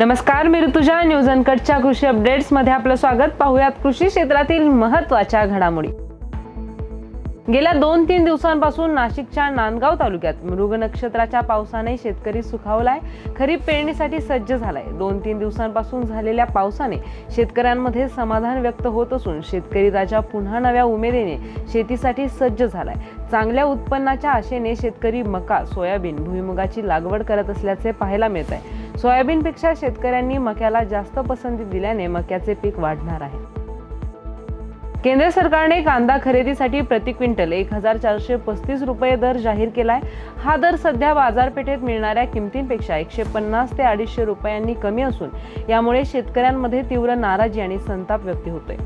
नमस्कार मी ऋतुजा. न्यूज अनकटच्या कृषी अपडेट्समध्ये आपलं स्वागत. पाहूयात कृषी क्षेत्रातील महत्त्वाच्या घडामोडी. गेल्या दोन तीन दिवसांपासून नाशिकच्या नांदगाव तालुक्यात मृग नक्षत्राच्या पावसाने शेतकरी सुखावलाय. खरीप पेरणीसाठी सज्ज झालाय. दोन तीन दिवसांपासून झालेल्या पावसाने शेतकऱ्यांमध्ये समाधान व्यक्त होत असून शेतकरी राजा पुन्हा नव्या उमेदीने शेतीसाठी सज्ज झालाय. चांगल्या उत्पन्नाच्या आशेने शेतकरी मका सोयाबीन भुईमुगाची लागवड करत असल्याचे पाहायला मिळत आहे सोयाबीनपेक्षा शेतकऱ्यांनी मक्याला जास्त पसंती दिल्याने मक्याचे पीक वाढणार आहे. केंद्र सरकारने कांदा खरेदीसाठी प्रति क्विंटल एक हजार चारशे पस्तीस रुपये दर जाहीर केलाय. हा दर सध्या बाजारपेठेत मिळणाऱ्या किमतींपेक्षा एकशे पन्नास ते अडीचशे रुपयांनी कमी असून यामुळे शेतकऱ्यांमध्ये तीव्र नाराजी आणि संताप व्यक्त होतोय.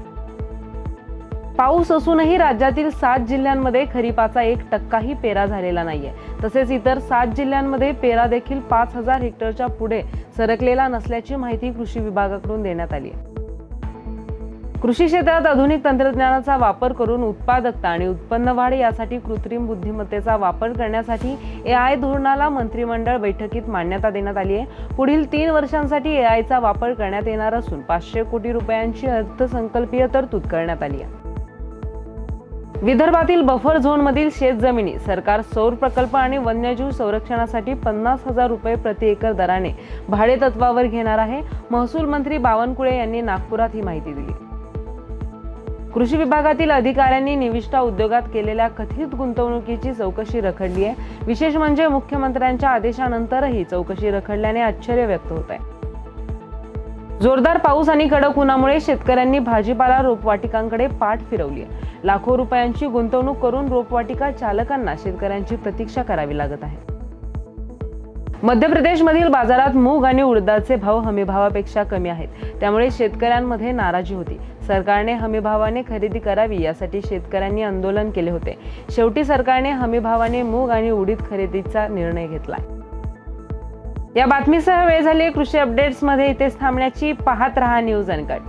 पाऊस असूनही राज्यातील सात जिल्ह्यांमध्ये खरीपाचा एक टक्काही पेरा झालेला नाहीये. तसेच इतर सात जिल्ह्यांमध्ये पेरा देखील पाच हजार हेक्टरच्या पुढे सरकलेला नसल्याची माहिती कृषी विभागाकडून देण्यात आली आहे. कृषी क्षेत्रात आधुनिक तंत्रज्ञानाचा वापर करून उत्पादकता आणि उत्पन्न वाढ यासाठी कृत्रिम बुद्धिमत्तेचा वापर करण्यासाठी ए आय धोरणाला मंत्रिमंडळ बैठकीत मान्यता देण्यात आली आहे. पुढील तीन वर्षांसाठी ए आयचा वापर करण्यात येणार असून पाचशे कोटी रुपयांची अर्थसंकल्पीय तरतूद करण्यात आली आहे. विदर्भातील बफर झोनमधील शेतजमिनी सरकार सौर प्रकल्प आणि वन्यजीव संरक्षणासाठी पन्नास हजार रुपये प्रति एकर दराने भाडे तत्वावर घेणार आहे. महसूल मंत्री बावनकुळे यांनी नागपुरात ही माहिती दिली. कृषी विभागातील अधिकाऱ्यांनी निविष्ठा उद्योगात केलेल्या कथित गुंतवणुकीची चौकशी रखडली आहे. विशेष म्हणजे मुख्यमंत्र्यांच्या आदेशानंतरही चौकशी रखडल्याने आश्चर्य व्यक्त होत आहे. जोरदार पाऊस आणि कडक उन्हामुळे शेतकऱ्यांनी भाजीपाला रोपवाटिकांकडे पाठ फिरवली आहे. लाखो रुपयांची गुंतवणूक करून रोपवाटिका चालकांना शेतकऱ्यांची प्रतीक्षा करावी लागत आहे. मध्य प्रदेशमधील बाजारात मूग आणि उडदाचे भाव हमीभावापेक्षा कमी आहेत. त्यामुळे शेतकऱ्यांमध्ये नाराजी होती. सरकारने हमीभावाने खरेदी करावी यासाठी शेतकऱ्यांनी आंदोलन केले होते. शेवटी सरकारने हमीभावाने मूग आणि उडीद खरेदीचा निर्णय घेतला या बातमीसह वेळ झाली कृषी अपडेट्समध्ये इथेच थांबण्याची. पाहत रहा न्यूज अनकट.